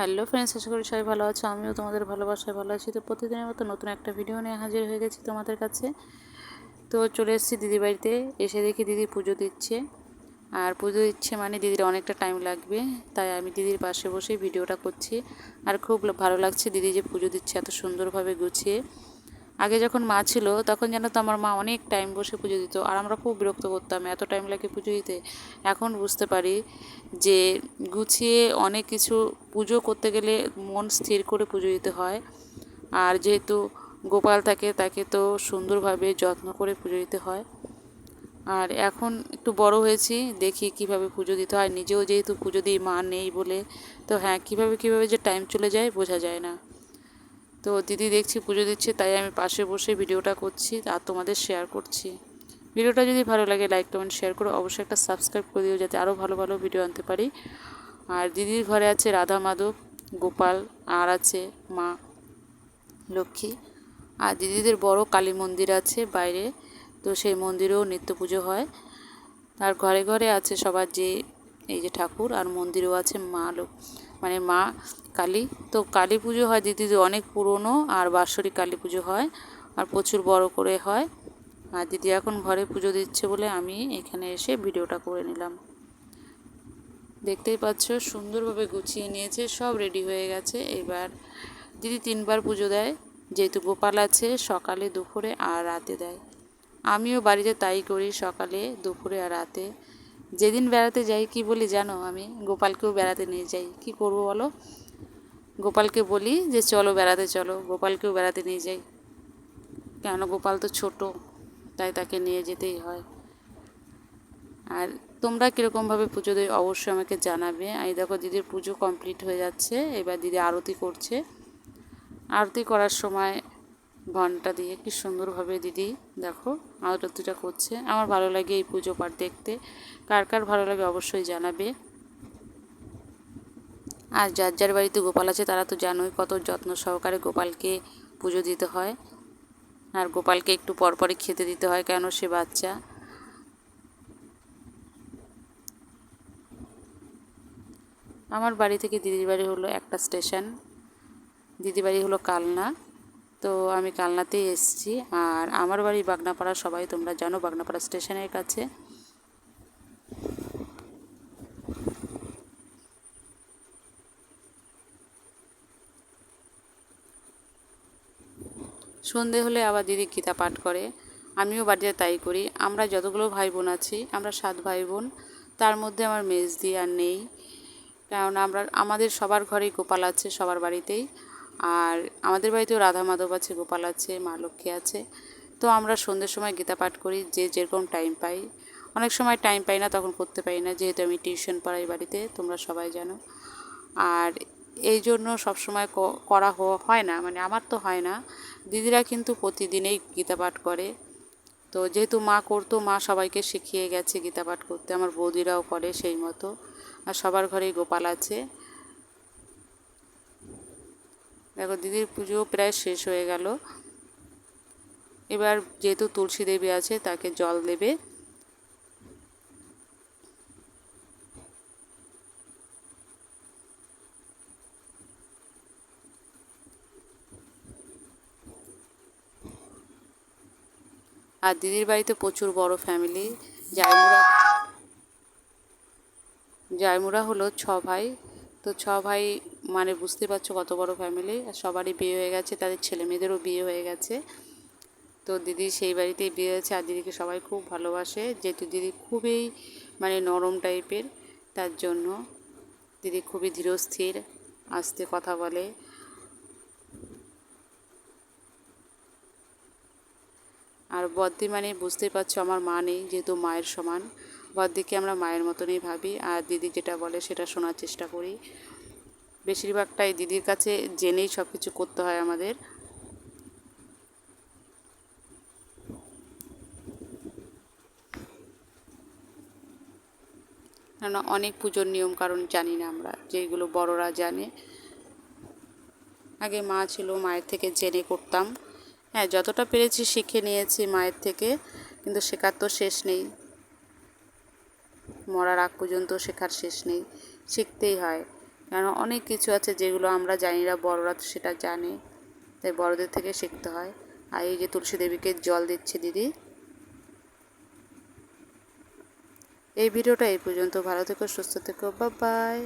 Hello friends, আশা করি সবাই ভালো আছো। আমিও তোমাদের ভালোবাসায় ভালো আছি। তো প্রতিদিনের মতো নতুন একটা ভিডিও নিয়ে হাজির হয়ে গেছি তোমাদের কাছে। তো চলে এসেছি দিদি বাড়িতে। এসে দেখি দিদি পুজো দিচ্ছে। আর পুজো দিচ্ছে মানে দিদির অনেকটা টাইম লাগবে। তাই আমি দিদির পাশে বসেই ভিডিওটা করছি। আর খুব ভালো লাগছে দিদি যে পুজো দিচ্ছে এত সুন্দরভাবে গুছিয়ে। আগে যখন মা ছিল, তখন যেন তো আমার মা অনেক টাইম বসে পুজো দিত। আর আমরা খুব বিরক্ত করতাম, এত টাইম লাগে পুজো দিতে। এখন বুঝতে পারি যে গুছিয়ে অনেক কিছু পুজো করতে গেলে মন স্থির করে পুজো দিতে হয়। আর যেহেতু গোপাল থাকে, তাকে তো সুন্দরভাবে যত্ন করে পুজো দিতে হয়। আর এখন একটু বড় হয়েছি, দেখি কীভাবে পুজো দিতে হয়। নিজেও যেহেতু পুজো দিই, মা নেই বলে, তো হ্যাঁ কীভাবে কীভাবে যে টাইম চলে যায়, বোঝা যায় না। তো দিদি দেখছি পুজো দিচ্ছে, তাই আমি পাশে বসে ভিডিওটা করছি আর তোমাদের শেয়ার করছি। ভিডিওটা যদি ভালো লাগে লাইক কমেন্ট শেয়ার করো অবশ্যই একটা সাবস্ক্রাইব করে দিও যাতে আরও ভালো ভালো ভিডিও আনতে পারি। আর দিদির ঘরে আছে রাধা মাধব, গোপাল, আর আছে মা লক্ষ্মী। আর দিদিদের বড় কালী মন্দির আছে বাইরে, তো সেই মন্দিরেও নিত্য পুজো হয়। আর ঘরে ঘরে আছে সবার যে, এই যে ঠাকুর, আর মন্দিরেও আছে মা লোক মানে মা কালী। তো কালী পুজো হয় দিদিদের অনেক পুরনো আর বাৎসরিক কালী পুজো হয় আর প্রচুর বড় করে হয়। আর দিদি এখন ঘরে পুজো দিচ্ছে বলে আমি এখানে এসে ভিডিওটা করে নিলাম। দেখতেই পাচ্ছ, সুন্দরভাবে গুছিয়ে নিয়েছে, সব রেডি হয়ে গেছে। এবার দিদি তিনবার পুজো দেয়। যেহেতু গোপাল আছে, সকালে, দুপুরে আর রাতে দেয়। আমিও বাড়িতে তাই করি সকালে, দুপুরে আর রাতে। যেদিন বেড়াতে যাই, কি বলি জানো? আমি গোপালকেও বেড়াতে নিয়ে যাই। কি করব বলো? গোপালকে বলি যে, চলো বেড়াতে চলো। গোপালকেও বেড়াতে নিয়ে যাই। কেন গোপাল তো ছোট, তাই তাকে নিয়ে যেতেই হয়। আর তোমরা কীরকমভাবে পুজো দেয় অবশ্যই আমাকে জানাবে। এই দেখো, দিদির পুজো কমপ্লিট হয়ে যাচ্ছে। এবার দিদি আরতি করছে। আরতি করার সময় ঘণ্টা দিয়ে, কি সুন্দরভাবে দিদি, দেখো আরতিটা করছে। আমার ভালো লাগে এই পুজো পাঠ দেখতে। কার কার ভালো লাগে অবশ্যই জানাবে। আর যার যার বাড়িতে গোপাল আছে, তারা তো জানোই কত যত্ন সহকারে গোপালকে পুজো দিতে হয়। আর গোপালকে একটু পরপরই খেতে দিতে হয় কেন সে বাচ্চা। আমার বাড়ি থেকে দিদির বাড়ি হলো একটা স্টেশন। দিদি বাড়ি হলো কালনা। তো আমি কালনাতেই এসেছি। আর আমার বাড়ি বাগনাপাড়া, সবাই তোমরা জানো বাগনাপাড়া স্টেশনের কাছে। সন্ধে হলে আবার দিদি গীতা পাঠ করে। আমিও বাড়িতে তাই করি। আমরা যতগুলো ভাই বোন আছি, আমরা সাত ভাই বোন তার মধ্যে আমার মেজদি আর নেই। কারণ আমরা, আমাদের সবার ঘরেই গোপাল আছে সবার বাড়িতেই। আর আমাদের বাড়িতেও রাধা মাধব আছে, গোপাল আছে, মা লক্ষ্মী আছে। তো আমরা সন্ধ্যের সময় গীতা পাঠ করি, যে যেরকম টাইম পাই। অনেক সময় টাইম পাই না, তখন করতে পারি না। যেহেতু আমি টিউশন পড়াই বাড়িতে, তোমরা সবাই জানো। আর এই জন্য সবসময় করা হয় না মানে আমার তো হয় না। দিদিরা কিন্তু প্রতিদিনেই গীতা পাঠ করে। তো যেহেতু মা করতো, মা সবাইকে শিখিয়ে গেছে গীতা পাঠ করতে। আমার বৌদিরাও করে সেই মতো। আর সবার ঘরেই গোপাল আছে। দেখো, দিদির পুজো প্রায় শেষ হয়ে গেল। এবার যেহেতু তুলসী দেবী আছে, তাকে জল দেবে। আর দিদির বাড়িতে প্রচুর বড় ফ্যামিলি জায়মুরা জায়মুরা হলো ছ ভাই। তো ছ ভাই মানে বুঝতে পারছ কত বড় ফ্যামিলি আর সবারই বিয়ে হয়ে গেছে, তাদের ছেলে মেয়েদেরও বিয়ে হয়ে গেছে। তো দিদি সেই বাড়িতেই বিয়ে হয়েছে, আর দিদিকে সবাই খুব ভালোবাসে, যেহেতু দিদি খুবই মানে নরম টাইপের তার জন্য দিদি খুবই ধীরস্থির, আস্তে কথা বলে। আর বদ্দি মানে বুঝতে পারছ আমার মা নেই, যেহেতু মায়ের সমান। বদ্দিকে আমরা মায়ের মতনই ভাবি, আর দিদি যেটা বলে সেটা শোনার চেষ্টা করি। বেশিরভাগটাই দিদির কাছে জেনেই সব কিছু করতে হয় আমাদের। কেননা অনেক পুজোর নিয়ম কারণ জানি না আমরা, যেগুলো বড়রা জানে। আগে মা ছিল, মায়ের থেকে জেনে করতাম। হ্যাঁ যতটা পেরেছি শিখে নিয়েছি মায়ের থেকে, কিন্তু শেখার তো শেষ নেই। মরার আগ পর্যন্ত শেখার শেষ নেই, শিখতেই হয়। কেন? অনেক কিছু আছে যেগুলো আমরা জানি না, বড়রা সেটা জানে। তাই বড়দের থেকে শিখতে হয়। আর এই যে তুলসী দেবীকে জল দিচ্ছে দিদি। এই ভিডিওটা এই পর্যন্ত। ভালো থেকো, সুস্থ থেকো। বা বাই